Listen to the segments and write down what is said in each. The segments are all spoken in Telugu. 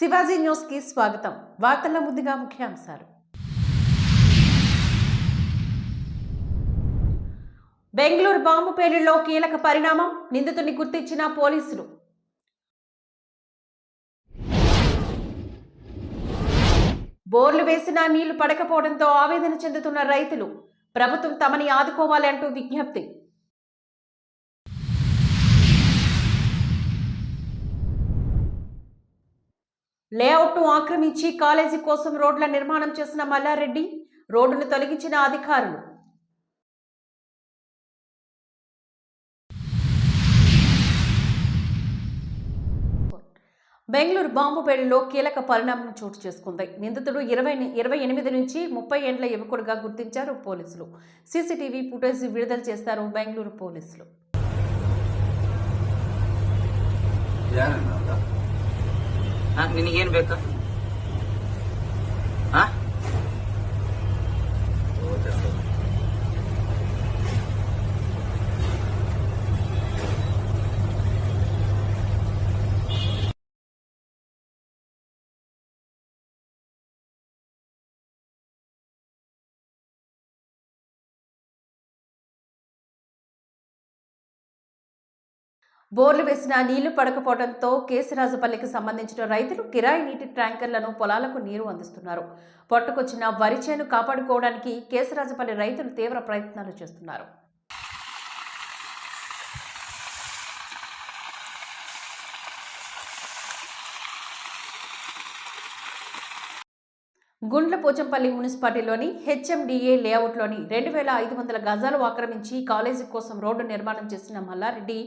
శివాజీ న్యూస్కి స్వాగతం. వార్తల ముందుగా ముఖ్యాంశాలు. బెంగళూరు బాంబు పేలుళ్ళో కీలక పరిణామం నిందితుడిని గుర్తించిన పోలీసులు. బోర్లు వేసినా నీళ్ళు పడకపోవడంతో ఆవేదన చెందుతున్న రైతులు ప్రభుత్వం తమని ఆదుకోవాలంటూ విజ్ఞప్తి. లేఅవుట్ను ఆక్రమించి కాలేజీ కోసం రోడ్ల నిర్మాణం చేసిన మల్లారెడ్డి రోడ్డును తొలగించిన అధికారులు. బెంగళూరు బాంబుపేటలో కీలక పరిణామం చోటు చేసుకుంది. నిందితుడు ఇరవై ఇరవై ఎనిమిది నుంచి ముప్పై ఏండ్ల యువకుడుగా గుర్తించారు పోలీసులు. సీసీటీవీ ఫుటేజ్ విడుదల చేస్తారు బెంగళూరు పోలీసులు. ನಿನಗೇನ್ ಬೇಕಾ? బోర్లు వేసిన నీళ్ళు పడకపోవడంతో కేశరాజపల్లికి సంబంధించిన రైతులు కిరాయి నీటి ట్యాంకర్లను పొలాలకు నీరు అందిస్తున్నారు. పొట్టకొచ్చిన వరి చేను కాపాడుకోవడానికి కేశరాజుపల్లి రైతులు తీవ్ర ప్రయత్నాలు చేస్తున్నారు. గుండ్ల పోచంపల్లి మున్సిపాలిటీలోని హెచ్ఎండిఏ లేఅవుట్లోని రెండు వేల ఐదు వందల గజాలు ఆక్రమించి కాలేజీ కోసం రోడ్డు నిర్మాణం చేసిన మల్లారెడ్డి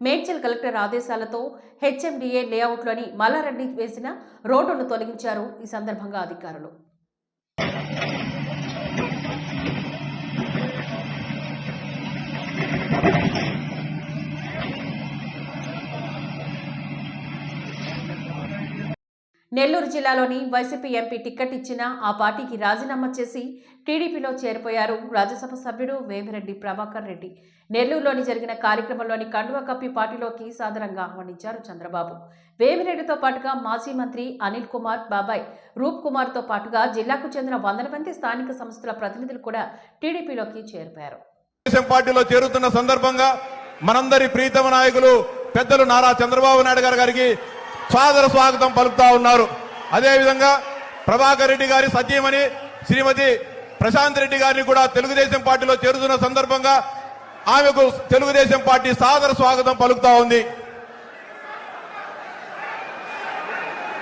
మేడ్చల్ కలెక్టర్ ఆదేశాలతో హెచ్ఎండిఏ లేఅవుట్లోని మల్లారెడ్డి వేసిన రోడ్డును తొలగించారు ఈ సందర్భంగా అధికారులు. నెల్లూరు జిల్లాలోని వైసీపీ ఎంపీ టిక్కెట్ ఇచ్చిన ఆ పార్టీకి రాజీనామా చేసి టీడీపీలో చేరిపోయారు రాజ్యసభ సభ్యుడు వేమిరెడ్డి ప్రభాకర్ రెడ్డి. నెల్లూరులోని జరిగిన కార్యక్రమంలోని కండువా కప్పి పార్టీలోకి సాదరంగా ఆహ్వానించారు చంద్రబాబు. వేమిరెడ్డితో పాటుగా మాజీ మంత్రి అనిల్ కుమార్ బాబాయ్ రూప్ కుమార్తో పాటుగా జిల్లాకు చెందిన వందల మంది స్థానిక సంస్థల ప్రతినిధులు కూడా టీడీపీలోకి చేరిపోయారు. పార్టీలో చేరుతున్న సందర్భంగా మనందరి ప్రీతమ నాయకులు పెద్దలు నారా చంద్రబాబు నాయుడు గారి గారికి సాదర స్వాగతం పలుకుతా ఉన్నారు. అదేవిధంగా ప్రభాకర్ రెడ్డి గారి సత్యమని శ్రీమతి ప్రశాంత్ రెడ్డి గారిని కూడా తెలుగుదేశం పార్టీలో చేరుతున్న సందర్భంగా ఆమెకు తెలుగుదేశం పార్టీ సాదర స్వాగతం పలుకుతా ఉంది.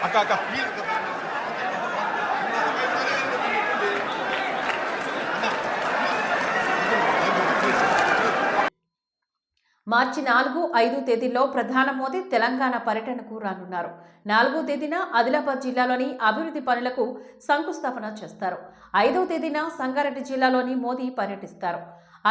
అక్క అక్క మార్చి నాలుగు ఐదు తేదీల్లో ప్రధాన మోదీ తెలంగాణ పర్యటనకు రానున్నారు. నాలుగో తేదీన ఆదిలాబాద్ జిల్లాలోని అభివృద్ధి పనులకు శంకుస్థాపన చేస్తారు. ఐదవ తేదీన సంగారెడ్డి జిల్లాలోని మోదీ పర్యటిస్తారు.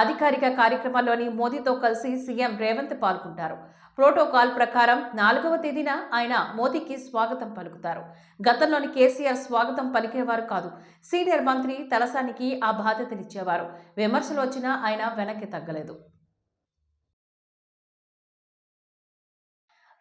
అధికారిక కార్యక్రమాల్లోని మోదీతో కలిసి సీఎం రేవంత్ పాల్గొంటారు. ప్రోటోకాల్ ప్రకారం నాలుగవ తేదీన ఆయన మోదీకి స్వాగతం పలుకుతారు. గతంలోని కేసీఆర్ స్వాగతం పలికేవారు కాదు. సీనియర్ మంత్రి తలసానికి ఆ బాధ్యతనిచ్చేవారు. విమర్శలు వచ్చినా ఆయన వెనక్కి తగ్గలేదు.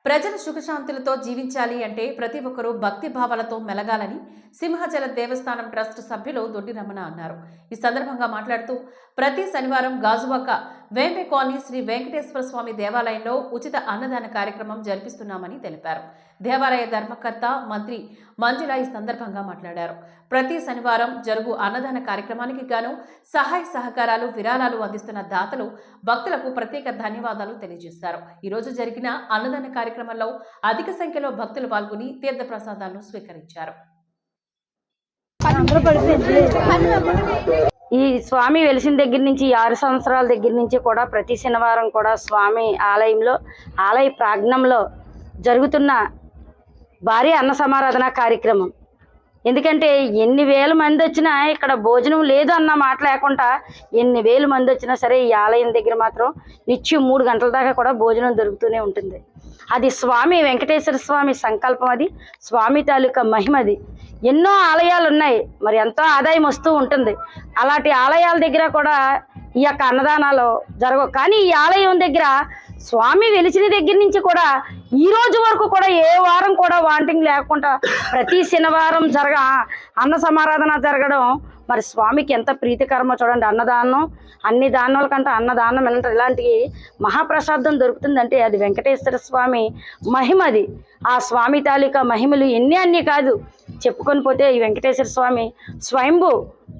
ప్రజలు సుఖశాంతులతో జీవించాలి అంటే ప్రతి ఒక్కరూ భక్తి భావాలతో మెలగాలని సింహాచల దేవస్థానం ట్రస్ట్ సభ్యులు దొడ్డి రమణ అన్నారు. ఈ సందర్భంగా మాట్లాడుతూ ప్రతి శనివారం గాజువాక వేంబే కాలనీ శ్రీ వెంకటేశ్వర స్వామి దేవాలయంలో ఉచిత అన్నదాన కార్యక్రమం జరిపిస్తున్నామని తెలిపారు. దేవాలయ ధర్మకర్త మంత్రి మంజుల ఈ సందర్భంగా మాట్లాడారు. ప్రతి శనివారం జరుగు అన్నదాన కార్యక్రమానికి గాను సహాయ సహకారాలు విరాళాలు అందిస్తున్న దాతలు భక్తులకు ప్రత్యేక ధన్యవాదాలు తెలియజేశారు. ఈరోజు జరిగిన అన్నదాన కార్యక్రమంలో అధిక సంఖ్యలో భక్తులు పాల్గొని తీర్థ ప్రసాదాలను స్వీకరించారు. ఈ స్వామి వెలిసిన దగ్గర నుంచి ఆరు సంవత్సరాల దగ్గర నుంచి కూడా ప్రతి శనివారం కూడా స్వామి ఆలయంలో ఆలయ ప్రాంగణంలో జరుగుతున్న భారీ అన్న సమారాధన కార్యక్రమం. ఎందుకంటే ఎన్ని వేల మంది వచ్చినా ఇక్కడ భోజనం లేదు అన్న మాట లేకుండా ఎన్ని వేల మంది వచ్చినా సరే ఈ ఆలయం దగ్గర మాత్రం నిత్యం మూడు గంటల దాకా కూడా భోజనం దొరుకుతూనే ఉంటుంది. అది స్వామి వెంకటేశ్వర స్వామి సంకల్పం అది. స్వామి తాలూకా మహిమది ఎన్నో ఆలయాలు ఉన్నాయి మరి ఎంతో ఆదాయం వస్తూ ఉంటుంది. అలాంటి ఆలయాల దగ్గర కూడా ఈ యొక్క అన్నదానాలు జరగవు. కానీ ఈ ఆలయం దగ్గర స్వామి వెలిచిన దగ్గర నుంచి కూడా ఈ రోజు వరకు కూడా ఏ వారం కూడా వాంటింగ్ లేకుండా ప్రతి శనివారం జరగ అన్న సమారాధన జరగడం మరి స్వామికి ఎంత ప్రీతికరమో చూడండి అన్నదానం అన్ని దానాల కంటే అన్నదానం ఎంత ఇలాంటి మహాప్రసాదం దొరుకుతుందంటే అది వెంకటేశ్వర స్వామి మహిమది ఆ స్వామి తాలూకా మహిమలు ఎన్ని అన్ని కాదు. చెప్పుకొని పోతే ఈ వెంకటేశ్వర స్వామి స్వయంభు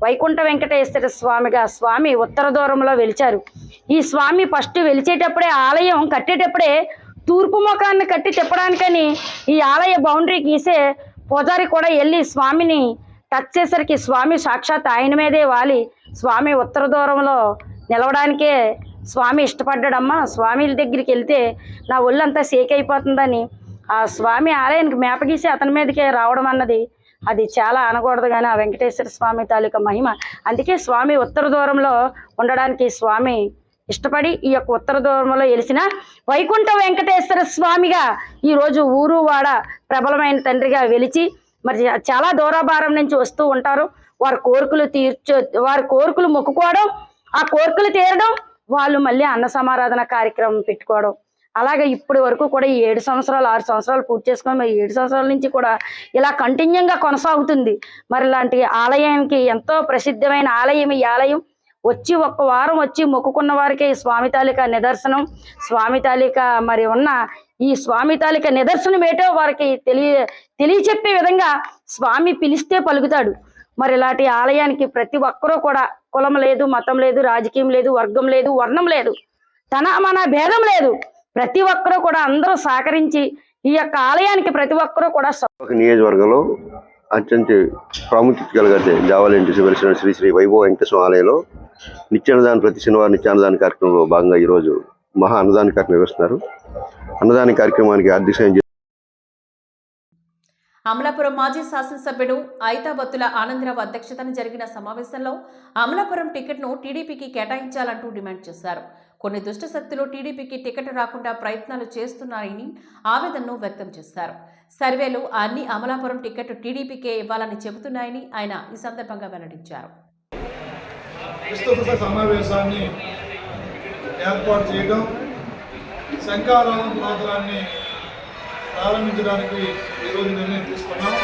వైకుంఠ వెంకటేశ్వర స్వామిగా స్వామి ఉత్తర దూరంలో వెలిచారు. ఈ స్వామి ఫస్ట్ వెలిచేటప్పుడే ఆలయం కట్టేటప్పుడే తూర్పు ముఖాన్ని కట్టి తిప్పడానికని ఈ ఆలయ బౌండరీ గీసే పూజారి కూడా వెళ్ళి స్వామిని వచ్చేసరికి స్వామి సాక్షాత్ ఆయన మీదే వాలి. స్వామి ఉత్తర దూరంలో నిలవడానికే స్వామి ఇష్టపడ్డాడమ్మా. స్వామి దగ్గరికి వెళ్తే నా ఒళ్ళంతా సేక్ అయిపోతుందని. ఆ స్వామి ఆలయానికి మేపగీసి అతని మీదకే రావడం అన్నది. అది చాలా అనకూడదు కానీ ఆ వెంకటేశ్వర స్వామి తాలూకా మహిమ. అందుకే స్వామి ఉత్తర దూరంలో ఉండడానికి స్వామి ఇష్టపడి ఈ యొక్క ఉత్తర దూరంలో వెలిసిన వైకుంఠ వెంకటేశ్వర స్వామిగా ఈరోజు ఊరు వాడ ప్రబలమైన తండ్రిగా వెలిచి మరి చాలా దూరాభారం నుంచి వస్తూ ఉంటారు. వారి కోరికలు తీర్చు వారి కోరికలు మొక్కుకోవడం ఆ కోరికలు తీరడం వాళ్ళు మళ్ళీ అన్న సమారాధన కార్యక్రమం పెట్టుకోవడం. అలాగే ఇప్పటి వరకు కూడా ఈ ఏడు సంవత్సరాలు ఆరు సంవత్సరాలు పూర్తి చేసుకొని మరి ఏడు సంవత్సరాల నుంచి కూడా ఇలా కంటిన్యూగా కొనసాగుతుంది. మరి ఇలాంటి ఆలయానికి ఎంతో ప్రసిద్ధమైన ఆలయం ఈ ఆలయం. వచ్చి ఒక్క వారం వచ్చి మొక్కుకున్న వారికి స్వామి తాలిక నిదర్శనం స్వామి తాలిక మరి ఉన్న ఈ స్వామి తాలిక నిదర్శనం ఏటో వారికి తెలియ తెలియచెప్పే విధంగా స్వామి పిలిస్తే పలుకుతాడు. మరి ఇలాంటి ఆలయానికి ప్రతి ఒక్కరూ కూడా కులం లేదు మతం లేదు రాజకీయం లేదు వర్గం లేదు వర్ణం లేదు తన మన భేదం లేదు. ప్రతి ఒక్కరూ కూడా అందరూ సహకరించి ఈ యొక్క ఆలయానికి ప్రతి ఒక్కరూ కూడా నియోజకవర్గంలో అత్యంత ప్రాముఖ్యత కలిగే జావాలేంటి వెలిసిన శ్రీ శ్రీ వైభవ వెంకటేశ్వర ఆలయంలో నిత్యాన్నదాన ప్రతి శనివారం నిత్యాన్నదాన కార్యక్రమంలో భాగంగా ఈరోజు మహా అన్నదాన కార్యక్రమం నిర్వహిస్తున్నారు. అన్నదాన కార్యక్రమానికి ఆర్థిక సాయం అమలాపురం మాజీ శాసనసభ్యుడు ఐతాబత్తుల ఆనందరావు అధ్యక్షతన జరిగిన సమావేశంలో అమలాపురం టికెట్ను టీడీపీకి కేటాయించాలంటూ డిమాండ్ చేశారు. కొన్ని దుష్ట శక్తులు టీడీపీకి టికెట్ రాకుండా ప్రయత్నాలు చేస్తున్నారని ఆవేదనను వ్యక్తం చేశారు. సర్వేలు అన్ని అమలాపురం టికెట్ టీడీపీకే ఇవ్వాలని చెబుతున్నాయని ఆయన ఈ సందర్భంగా వెల్లడించారు. విస్తృత సమావేశాన్ని ఏర్పాటు చేయడం శంకారావం ప్రోగ్రాన్ని ప్రారంభించడానికి ఈరోజు నిర్ణయం తీసుకున్నాం.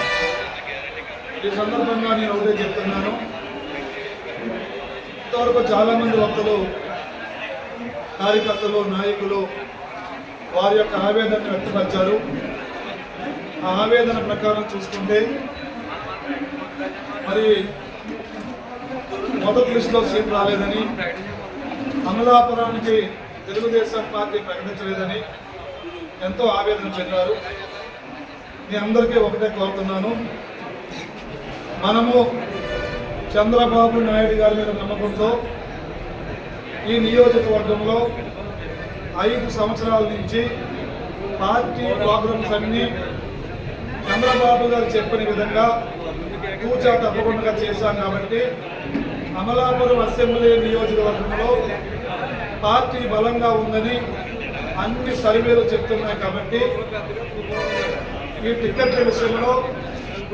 ఈ సందర్భంగా నేను ఒకటే చెప్తున్నాను. ఇంతవరకు చాలామంది వక్తలు కార్యకర్తలు నాయకులు వారి యొక్క ఆవేదన వ్యక్తపరిచారు. ఆ ఆవేదన ప్రకారం చూసుకుంటే మరి మొదటి లిస్టులో సీట్ రాలేదని అమలాపురానికి తెలుగుదేశం పార్టీ ప్రకటించలేదని ఎంతో ఆవేదన చెందారు. మీ అందరికీ ఒకటే కోరుతున్నాను. మనము చంద్రబాబు నాయుడు గారి మీద నమ్మకంతో ఈ నియోజకవర్గంలో ఐదు సంవత్సరాల నుంచి పార్టీ ప్రోగ్రామ్స్ అన్నీ చంద్రబాబు గారు చెప్పిన విధంగా పూజ తప్పకుండా చేశాం కాబట్టి అమలాపురం అసెంబ్లీ నియోజకవర్గంలో పార్టీ బలంగా ఉందని అన్ని సర్వేలు చెప్తున్నాయి కాబట్టి ఈ టిక్కెట్ల విషయంలో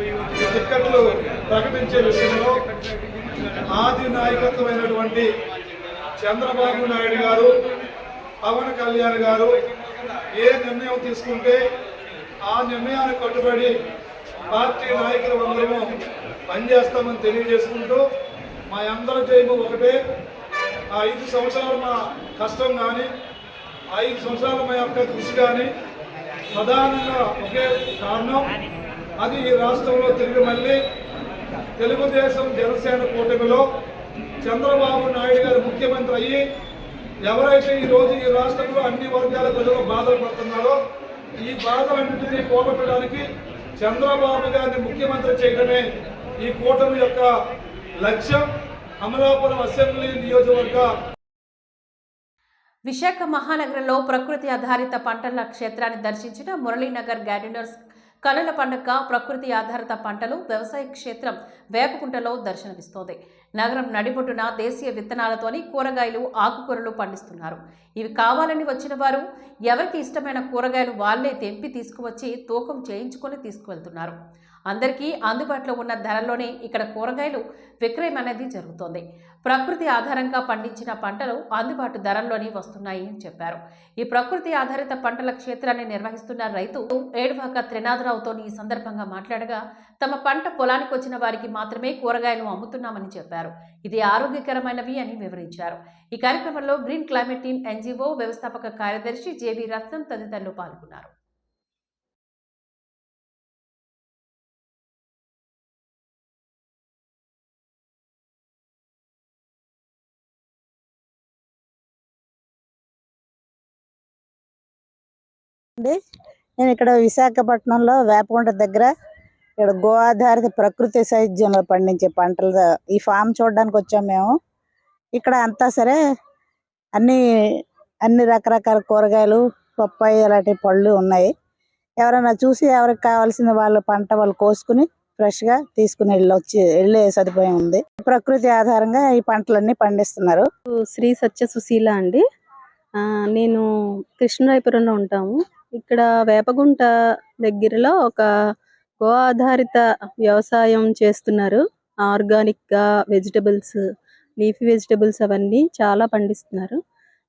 ఈ టిక్కెట్లు ప్రకటించే విషయంలో ఆది నాయకత్వమైనటువంటి చంద్రబాబు నాయుడు గారు పవన్ కళ్యాణ్ గారు ఏ నిర్ణయం తీసుకుంటే ఆ నిర్ణయానికి కట్టుబడి పార్టీ నాయకులు అందరము పనిచేస్తామని తెలియజేసుకుంటూ మా అందరి జైబు ఒకటే. ఆ ఐదు సంవత్సరాలు మా కష్టం కానీ ఐదు సంవత్సరాలు మా యొక్క కృషి కానీ ప్రధానంగా ఒకే కారణం అది ఈ రాష్ట్రంలో తిరిగి మళ్ళీ తెలుగుదేశం జనసేన కూటమిలో చంద్రబాబు నాయుడు గారు ముఖ్యమంత్రి అయ్యి ఎవరైతే ఈ రోజు ఈ రాష్ట్రంలో అన్ని వర్గాల ప్రజలు బాధలు పడుతున్నారో ఈ బాధలన్నింటినీ పోగొట్టడానికి చంద్రబాబు గారిని ముఖ్యమంత్రి చేయడమే ఈ కూటమి యొక్క లక్ష్యం అమలాపురం అసెంబ్లీ నియోజకవర్గ విశాఖ మహానగరంలో ప్రకృతి ఆధారిత పంటల క్షేత్రాన్ని దర్శించిన మురళీనగర్ గార్డెనర్స్ కలల పండుగ ప్రకృతి ఆధారిత పంటలు వ్యవసాయ క్షేత్రం వేపకుంటలో దర్శనమిస్తోంది. నగరం నడిబొడ్డున దేశీయ విత్తనాలతోని కూరగాయలు ఆకుకూరలు పండిస్తున్నారు. ఇవి కావాలని వచ్చిన వారు ఎవరికి ఇష్టమైన కూరగాయలు వాళ్ళే తెంపి తీసుకువచ్చి తూకం చేయించుకొని తీసుకువెళ్తున్నారు. అందరికీ అందుబాటులో ఉన్న ధరల్లోనే ఇక్కడ కూరగాయలు విక్రయం అనేది జరుగుతోంది. ప్రకృతి ఆధారంగా పండించిన పంటలు అందుబాటు ధరల్లోనే వస్తున్నాయి అని చెప్పారు. ఈ ప్రకృతి ఆధారిత పంటల క్షేత్రాన్ని నిర్వహిస్తున్న రైతు ఏడువాక త్రినాథరావుతో ఈ సందర్భంగా మాట్లాడగా తమ పంట పొలానికి వచ్చిన వారికి మాత్రమే కూరగాయలు అమ్ముతున్నామని చెప్పారు. ఇది ఆరోగ్యకరమైనవి అని వివరించారు. ఈ కార్యక్రమంలో గ్రీన్ క్లైమేట్ టీమ్ ఎన్జీఓ వ్యవస్థాపక కార్యదర్శి జేవి రత్నం తదితరులు పాల్గొన్నారు. అండి. నేను ఇక్కడ విశాఖపట్నంలో వేపకుంట దగ్గర ఇక్కడ గో ఆధారిత ప్రకృతి సాహిత్యంలో పండించే పంటలు ఈ ఫామ్ చూడడానికి వచ్చాం మేము. ఇక్కడ అంతా సరే అన్ని అన్ని రకరకాల కూరగాయలు పప్పాయి అలాంటి పళ్ళు ఉన్నాయి. ఎవరైనా చూసి ఎవరికి కావాల్సిన వాళ్ళ పంట వాళ్ళు కోసుకుని ఫ్రెష్గా తీసుకుని వెళ్ళొచ్చి వెళ్ళే సదుపాయం ఉంది. ప్రకృతి ఆధారంగా ఈ పంటలన్నీ పండిస్తున్నారు. శ్రీ సత్య సుశీల అండి. ఆ, నేను కృష్ణరాయపురంలో ఉంటాము. ఇక్కడ వేపగుంట దగ్గరలో ఒక గో ఆధారిత వ్యవసాయం చేస్తున్నారు. ఆర్గానిక్గా వెజిటబుల్స్ లీఫీ వెజిటబుల్స్ అవన్నీ చాలా పండిస్తున్నారు.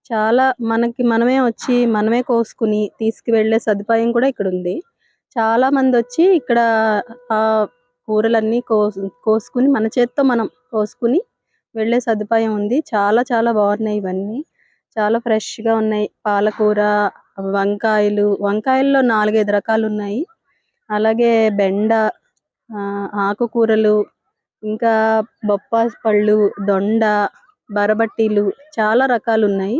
చాలా మనకి మనమే వచ్చి మనమే కోసుకుని తీసుకువెళ్ళే సదుపాయం కూడా ఇక్కడ ఉంది చాలా మంది వచ్చి ఇక్కడ ఆ కూరలన్నీ కోసు కోసుకుని మన చేత్తో మనం కోసుకుని వెళ్ళే సదుపాయం ఉంది. చాలా చాలా బాగున్నాయి ఇవన్నీ. చాలా ఫ్రెష్గా ఉన్నాయి. పాలకూర వంకాయలు వంకాయల్లో నాలుగైదు రకాలు ఉన్నాయి అలాగే బెండ ఆకుకూరలు ఇంకా బొప్పాస్ పళ్ళు దొండ బరబట్టీలు చాలా రకాలు ఉన్నాయి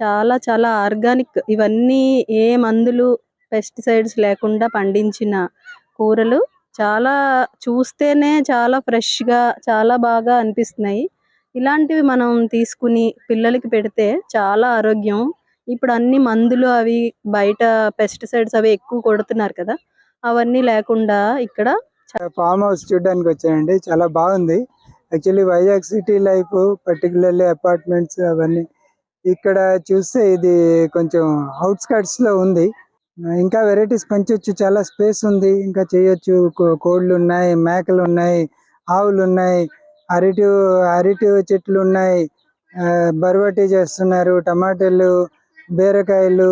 చాలా చాలా ఆర్గానిక్. ఇవన్నీ ఏ మందులు పెస్టిసైడ్స్ లేకుండా పండించిన కూరలు చాలా చూస్తేనే చాలా ఫ్రెష్గా చాలా బాగా అనిపిస్తున్నాయి. ఇలాంటివి మనం తీసుకుని పిల్లలకి పెడితే చాలా ఆరోగ్యం. ఇప్పుడు అన్ని మందులు అవి బయట పెస్టిసైడ్స్ అవి ఎక్కువ కొడుతున్నారు కదా అవన్నీ లేకుండా ఇక్కడ ఫామ్ హౌస్ చూడడానికి వచ్చానండి చాలా బాగుంది. Actually Vizag city life particularly apartments అవన్నీ ఇక్కడ చూస్తే ఇది కొంచెం అవుట్స్కట్స్లో ఉంది. ఇంకా వెరైటీస్ పెంచొచ్చు చాలా స్పేస్ ఉంది. ఇంకా చేయొచ్చు కో- కోళ్ళు ఉన్నాయి మేకలు ఉన్నాయి ఆవులు ఉన్నాయి అరటి అరటి చెట్లు ఉన్నాయి. ఆ, చేస్తున్నారు టమాటాలు బీరకాయలు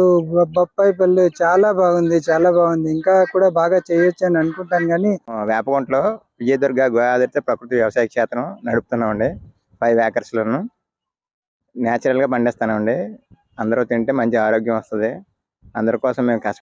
బొప్పాయి పళ్ళు చాలా బాగుంది చాలా బాగుంది. ఇంకా కూడా బాగా చేయొచ్చు అని అనుకుంటాను కానీ వేపగుంటలో విజయదుర్గ గోదావరితో ప్రకృతి వ్యవసాయ క్షేత్రం నడుపుతున్నామండి. ఫైవ్ ఏకర్స్ లోను నేచురల్గా పండిస్తానండి. అందరూ తింటే మంచి ఆరోగ్యం వస్తుంది. అందరి కోసం మేము కష్ట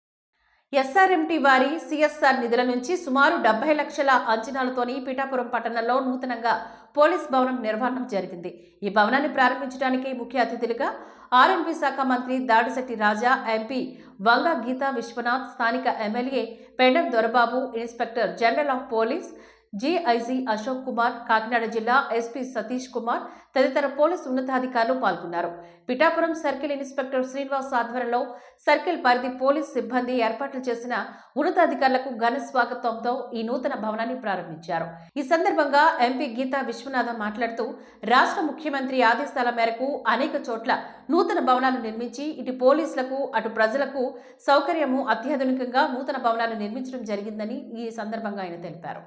ఎస్ఆర్ఎంటీ వారి సిఎస్ఆర్ నిధుల నుంచి సుమారు డెబ్బై లక్షల అంచనాలతోని పిఠాపురం పట్టణంలో నూతనంగా పోలీస్ భవనం నిర్మాణం జరిగింది. ఈ భవనాన్ని ప్రారంభించడానికి ముఖ్య అతిథులుగా ఆర్ఎంపీ శాఖ మంత్రి దాడిశెట్టి రాజా ఎంపీ వంగ గీతా విశ్వనాథ్ స్థానిక MLA Pendem Dorababu inspector general of police DIG Ashok Kumar Kakinada జిల్లా ఎస్పీ సతీష్ కుమార్ తదితర పోలీసు ఉన్నతాధికారులు పాల్గొన్నారు. పిఠాపురం సర్కిల్ ఇన్స్పెక్టర్ శ్రీనివాస్ ఆధ్వర్యంలో సర్కిల్ పరిధి పోలీస్ సిబ్బంది ఏర్పాట్లు చేసిన ఉన్నతాధికారులకు ఘన స్వాగతంతో ఈ నూతన భవనాన్ని ప్రారంభించారు. ఈ సందర్భంగా ఎంపీ గీతా విశ్వనాథం మాట్లాడుతూ రాష్ట్ర ముఖ్యమంత్రి ఆదేశాల మేరకు అనేక చోట్ల నూతన భవనాలు నిర్మించి ఇటు పోలీసులకు అటు ప్రజలకు సౌకర్యము అత్యాధునికంగా నూతన భవనాలు నిర్మించడం జరిగిందని ఈ సందర్భంగా ఆయన తెలిపారు.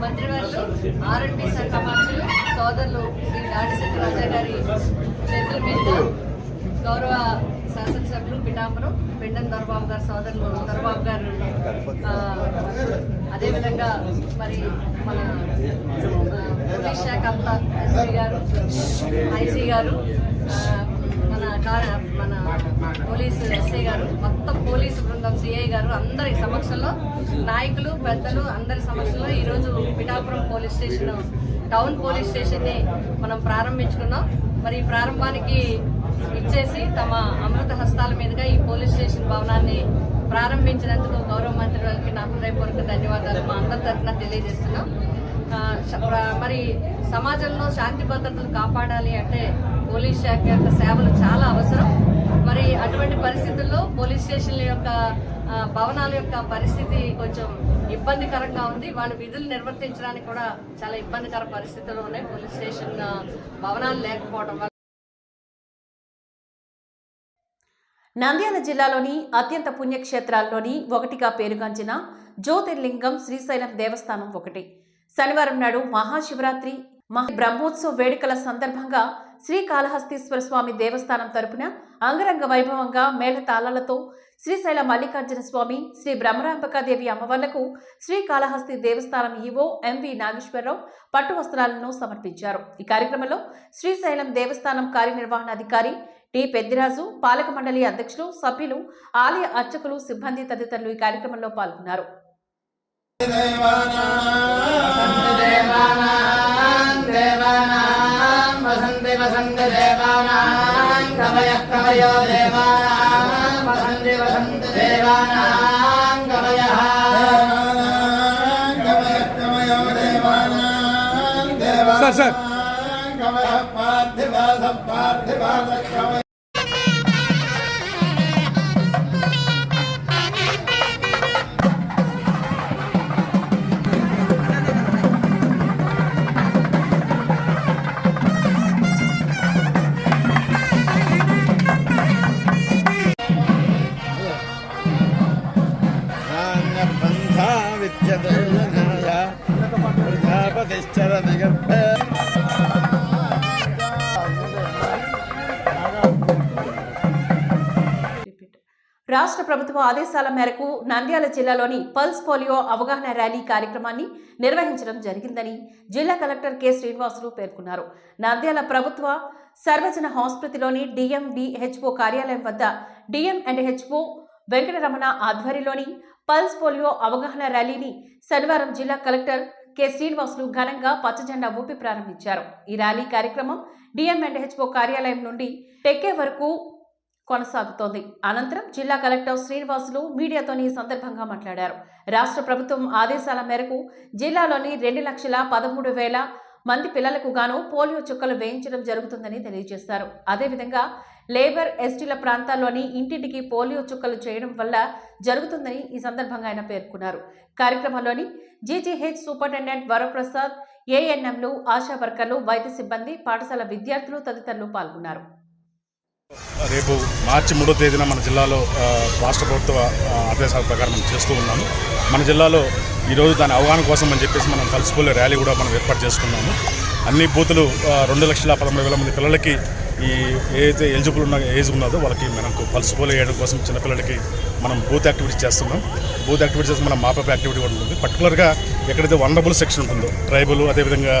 మంత్రివర్లు ఆర్ఎండ్బి శాఖ మంత్రులు సోదరులు శ్రీ రాజశేఖర రాజా గారి చేతుల మీద గౌరవ శాసనసభ్యులు పిఠాపురం పెండన్ దొరబాబు గారు సోదరులు దొరబాబు గారు అదేవిధంగా మరి మన పోలీస్ శాఖ అంతా ఎస్పీ గారు ఐజీ గారు మన మన పోలీసు ఎస్ఐ గారు మొత్తం పోలీసు బృందం సిఐ గారు అందరి సమక్షంలో నాయకులు పెద్దలు అందరి సమక్షంలో ఈరోజు Pithapuram police station town police స్టేషన్ని మనం ప్రారంభించుకున్నాం. మరి ఈ ప్రారంభానికి ఇచ్చేసి తమ అమృత హస్తాల మీదుగా ఈ పోలీస్ స్టేషన్ భవనాన్ని ప్రారంభించినందుకు గౌరవ మంత్రి వారికి నా హృదయపూర్వక ధన్యవాదాలు మా అందరి తరఫున తెలియజేస్తున్నాం. మరి సమాజంలో శాంతి భద్రతలు కాపాడాలి అంటే పోలీస్ శాఖ యొక్క సేవలు చాలా అవసరం. మరి అటువంటి పరిస్థితుల్లో పోలీస్ స్టేషన్ల యొక్క భవనాల యొక్క పరిస్థితి కొంచెం ఇబ్బందికరంగా ఉంది. వాళ్ళు విధులు నిర్వర్తించడానికి కూడా చాలా ఇబ్బందికర పరిస్థితులు ఉన్నాయి. పోలీస్ స్టేషన్ భవనాలు లేకపోవడం నంద్యాల జిల్లాలోని అత్యంత పుణ్యక్షేత్రాల్లోని ఒకటిగా పేరుగాంచిన జ్యోతిర్లింగం శ్రీశైలం దేవస్థానం ఒకటి. శనివారం నాడు మహాశివరాత్రి మహా బ్రహ్మోత్సవ వేడుకల సందర్భంగా శ్రీకాళహస్తీశ్వర స్వామి దేవస్థానం తరపున అంగరంగ వైభవంగా మేళతాళాలతో శ్రీశైల మల్లికార్జున స్వామి శ్రీ బ్రహ్మరాంబకాదేవి అమ్మవార్లకు శ్రీకాళహస్తి దేవస్థానం ఈవో ఎంవి నాగేశ్వరరావు పట్టు వస్త్రాలను సమర్పించారు. ఈ కార్యక్రమంలో శ్రీశైలం దేవస్థానం కార్యనిర్వహణాధికారి టి పెద్దిరాజు పాలక మండలి అధ్యక్షులు సభ్యులు ఆలయ అర్చకులు సిబ్బంది తదితరులు ఈ కార్యక్రమంలో పాల్గొన్నారు. Sir sir. రాష్ట్ర ప్రభుత్వ ఆదేశాల మేరకు నంద్యాల జిల్లాలోని పల్స్ పోలియో అవగాహన ర్యాలీ కార్యక్రమాన్ని నిర్వహించడం జరిగిందని జిల్లా కలెక్టర్ కె. శ్రీనివాసులు పేర్కొన్నారు. నంద్యాల ప్రభుత్వ సర్వజన ఆసుపత్రిలోని డిఎండిహెచ్ఓ కార్యాలయం వద్ద డిఎం అండ్ హెచ్ఓ వెంకటరమణ ఆధ్వర్యంలోని పల్స్ పోలియో అవగాహన ర్యాలీని శనివారం జిల్లా కలెక్టర్ కె. శ్రీనివాసులు ఘనంగా పచ్చజెండా ఊపి ప్రారంభించారు. ఈ ర్యాలీ కార్యక్రమం డిఎం అండ్ హెచ్ఓ కార్యాలయం నుండి టెక్కే వరకు కొనసాగుతోంది. అనంతరం జిల్లా కలెక్టర్ శ్రీనివాసులు మీడియాతో ఈ సందర్భంగా మాట్లాడారు. రాష్ట్ర ప్రభుత్వం ఆదేశాల మేరకు జిల్లాలోని రెండు లక్షల పదమూడు వేల మంది పిల్లలకు గాను పోలియో చుక్కలు వేయించడం జరుగుతుందని తెలియజేశారు. అదేవిధంగా లేబర్ ఎస్టీల ప్రాంతాల్లోని ఇంటింటికి పోలియో చుక్కలు చేయడం వల్ల జరుగుతుందని ఈ సందర్భంగా ఆయన పేర్కొన్నారు. కార్యక్రమంలోని జీజీహెచ్ సూపరింటెండెంట్ వరప్రసాద్ ఏఎన్ఎంలు ఆశా వర్కర్లు వైద్య సిబ్బంది పాఠశాల విద్యార్థులు తదితరులు పాల్గొన్నారు. రేపు మార్చి మూడో తేదీన మన జిల్లాలో రాష్ట్ర ప్రభుత్వ ఆదేశాల ప్రకారం మనం చేస్తూ ఉన్నాము. మన జిల్లాలో ఈరోజు దాని అవగాహన కోసం అని చెప్పేసి మనం కలుసుకునే ర్యాలీ కూడా మనం ఏర్పాటు చేసుకున్నాము. అన్ని బూతులు రెండు లక్షల పదమూడు వేల మంది పిల్లలకి ఈ ఏదైతే ఎలిజిబుల్ ఉన్న ఏజ్ ఉన్నదో వాళ్ళకి మనకు పల్స్ వేయడం కోసం చిన్నపిల్లలకి మనం బూత్ యాక్టివిటీస్ చేస్తున్నాం. బూత్ యాక్టివిటీస్ మనం మాపప్ యాక్టివిటీ కూడా ఉంటుంది. పర్టికులర్గా ఎక్కడైతే వండబుల్ సెక్షన్ ఉంటుందో ట్రైబుల్ అదేవిధంగా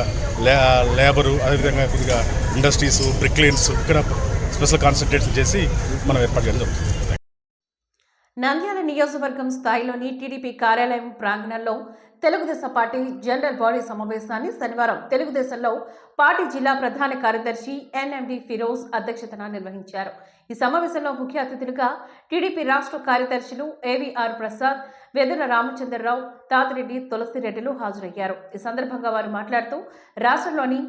లే లేబరు అదేవిధంగా కొద్దిగా ఇండస్ట్రీస్ బ్రిక్లైన్స్ ఇక్కడ స్పెషల్ కాన్సన్ట్రేషన్ చేసి మనం ఏర్పాటు చేయడం జరుగుతుంది. నంద్యాల నియోజకవర్గం స్థాయిలోని టీడీపీ కార్యాలయం ప్రాంగణంలో తెలుగుదేశం పార్టీ జనరల్ బాడీ సమావేశాన్ని శనివారం తెలుగుదేశంలో పార్టీ జిల్లా ప్రధాన కార్యదర్శి ఎన్ఎండి ఫిరోజ్ అధ్యక్షతన నిర్వహించారు. ఈ సమావేశంలో ముఖ్య అతిథులుగా టీడీపీ రాష్ట్ర కార్యదర్శులు ఏవీఆర్ ప్రసాద్ వెదుల రామచంద్రరావు తాతిరెడ్డి తులసిరెడ్డిలు హాజరయ్యారు. ఈ సందర్భంగా వారు మాట్లాడుతూ రాష్ట్రంలోని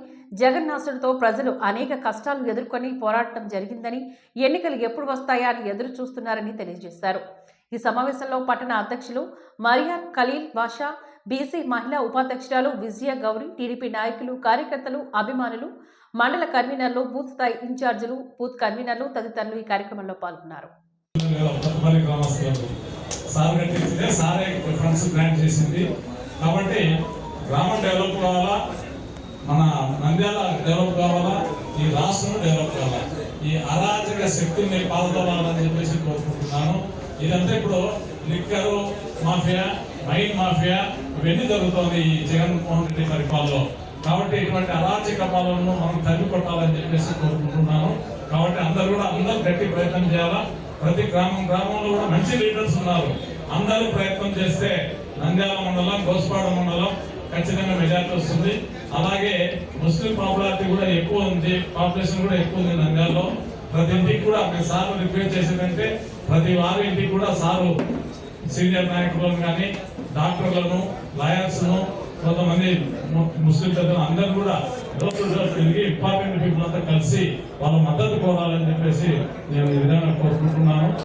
జగన్నాథుడితో ప్రజలు అనేక కష్టాలు ఎదుర్కొని పోరాటం జరిగిందని ఎన్నికలు ఎప్పుడు వస్తాయా అని ఎదురు చూస్తున్నారని తెలియజేశారు. ఈ సమావేశంలో పట్టణ అధ్యక్షులు మరియా ఖలీల్ బాషా బీసీ మహిళా ఉపాధ్యక్షురాలు విజయ గౌరి టీడీపీ నాయకులు కార్యకర్తలు అభిమానులు మండల కన్వీనర్లు బూత్ స్థాయి ఇన్ఛార్జీలు బూత్ కన్వీనర్లు తదితరులు ఈ కార్యక్రమంలో పాల్గొన్నారు. సార్ కట్టించిందే సారే ఫండ్స్ గ్రాంట్ చేసింది. కాబట్టి గ్రామం డెవలప్ కావాలా? మన నంద్యాల డెవలప్ కావాలా? ఈ రాష్ట్రం డెవలప్ కావాలా? ఈ అరాచక శక్తుల్ని పాల్గొనాలని చెప్పేసి కోరుకుంటున్నాను. ఇదంతా ఇప్పుడు లిక్కరు మాఫియా మైన్ మాఫియా ఇవన్నీ జరుగుతోంది ఈ జగన్మోహన్ రెడ్డి పరిపాలనలో. కాబట్టి ఇటువంటి అరాచక పాలనను మనం తల్లి కొట్టాలని చెప్పేసి కోరుకుంటున్నాను. కాబట్టి అందరూ కూడా అందరూ గట్టి ప్రయత్నం చేయాలా? ప్రతి గ్రామం గ్రామంలో కూడా మంచి లీడర్స్ ఉన్నారు. అందరూ ప్రయత్నం చేస్తే నంద్యాల మండలం గోస్పాడ మండలం ఖచ్చితంగా మెజార్టీ వస్తుంది. అలాగే ముస్లిం పాపులారిటీ కూడా ఎక్కువ ఉంది పాపులేషన్ కూడా ఎక్కువ ఉంది నంద్యాలలో. ప్రతి ఇంటికి కూడా మీ సార్ రిక్వెస్ట్ చేసిందంటే ప్రతి వారి ఇంటికి కూడా సారు సీనియర్ నాయకులను కానీ డాక్టర్లను లాయర్స్ను కొంతమంది ముస్లిం పెద్దలు అందరూ కూడా డోర్ టు డోర్ తిరిగి ఇంపార్టెంట్ పీపుల్ అంతా కలిసి వాళ్ళ మద్దతు కోరాలని చెప్పేసి నేను ఈ విధంగా కోరుకుంటున్నాను.